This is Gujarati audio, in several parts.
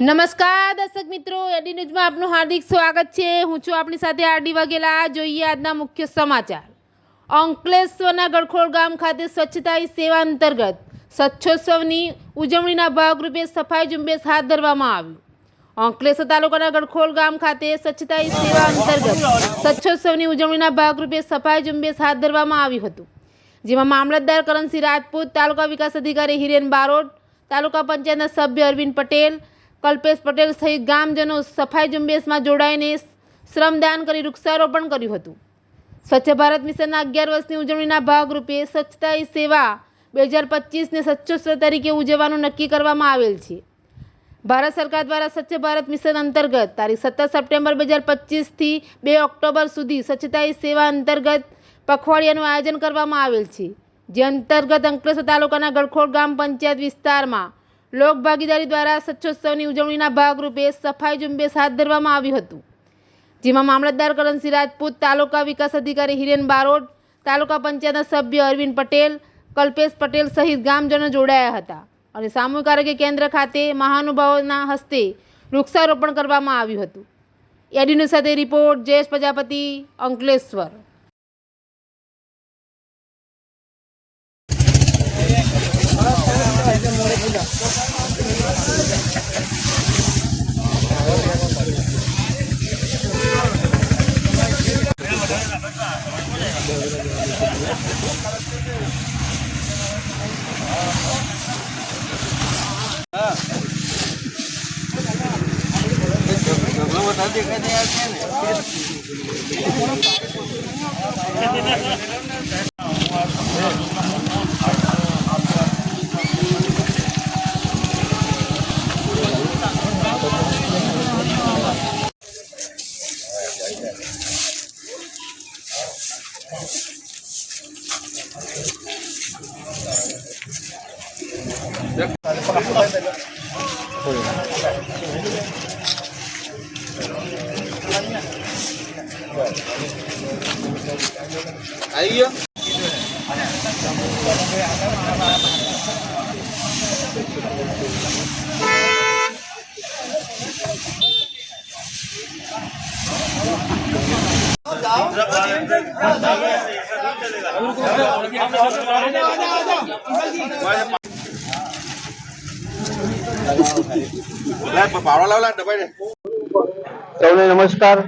નમસ્કાર દર્શક મિત્રો એડી ન્યૂઝમાં આપનું હાર્દિક સ્વાગત છે. હું છું આપણી સાથે આરડી વાઘેલા. જોઈએ આજના મુખ્ય સમાચાર. અંકલેશ્વરના ગળખોળ ગામ ખાતે સ્વચ્છતા સેવા અંતર્ગત સ્વચ્છોત્સવની ઉજવણીના ભાગરૂપે સફાઈ ઝુંબેશ હાથ ધરવામાં આવ્યું. અંકલેશ્વર તાલુકાના ગળખોળ ગામ ખાતે સ્વચ્છતા સેવા અંતર્ગત સ્વચ્છોત્સવની ઉજવણીના ભાગરૂપે સફાઈ ઝુંબેશ હાથ ધરવામાં આવ્યું હતું. જેમાં મામલતદાર કરણસિંહ રાજપૂત, તાલુકા વિકાસ અધિકારી હિરેન બારોટ, તાલુકા પંચાયતના સભ્ય અરવિંદ પટેલ કલ્પેશ પટેલ સહિત ગામજનો સફાઈ ઝુંબેશમાં જોડાઈને શ્રમદાન કરી વૃક્ષારોપણ કર્યું હતું. સ્વચ્છ ભારત મિશનના અગિયાર વર્ષની ઉજવણીના ભાગરૂપે સ્વચ્છતા એ સેવા બે હજાર પચીસને સ્વચ્છોત્સવ તરીકે ઉજવવાનું નક્કી કરવામાં આવેલ છે. ભારત સરકાર દ્વારા સ્વચ્છ ભારત મિશન અંતર્ગત તારીખ સત્તર સપ્ટેમ્બર બે હજાર પચીસથી બે ઓક્ટોબર સુધી સ્વચ્છતા એ સેવા અંતર્ગત પખવાડિયાનું આયોજન કરવામાં આવેલ છે. જે અંતર્ગત અંકલેશ્વર તાલુકાના ગળખોડ ગ્રામ પંચાયત વિસ્તારમાં લોક ભાગીદારી દ્વારા સ્વચ્છોત્સવની ઉજવણીના ભાગરૂપે સફાઈ ઝુંબેશ હાથ ધરવામાં આવ્યું હતું. જેમાં મામલતદાર કરણસિંહ રાજપૂત તાલુકા વિકાસ અધિકારી હિરેન બારોટ, તાલુકા પંચાયતના સભ્ય અરવિંદ પટેલ, કલ્પેશ પટેલ સહિત ગામજનો જોડાયા હતા. અને સામૂહિક આરોગ્ય કેન્દ્ર ખાતે મહાનુભાવોના હસ્તે વૃક્ષારોપણ કરવામાં આવ્યું હતું. એડીનું સાથે રિપોર્ટ, જયેશ પ્રજાપતિ, અંકલેશ્વર. આવી അയ്യോ Thank you. સૌને નમસ્કાર.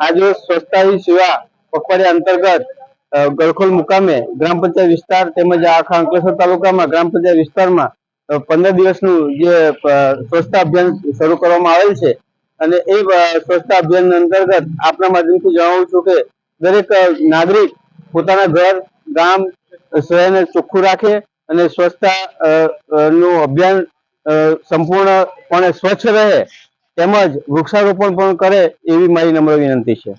આજે સ્વચ્છતા સેવા પખવાડિયા અંતર્ગત ગળખોલ મુકામે ગ્રામ પંચાયત વિસ્તાર તેમજ આખા અંકલેશ્વર તાલુકામાં, ગ્રામ પંચાયત વિસ્તારમાં પંદર દિવસનું જે સ્વચ્છતા અભિયાન શરૂ કરવામાં આવેલ છે. અને એ સ્વચ્છતા અભિયાન અંતર્ગત આપના માધ્યમથી જણાવું છું કે દરેક નાગરિક પોતાના ઘર, ગામ, શહેરને ચોખ્ખું રાખે અને સ્વચ્છતા નું અભિયાન સંપૂર્ણપણે સ્વચ્છ રહે તેમજ વૃક્ષારોપણ પણ કરે એવી મારી નમ્ર વિનંતી છે.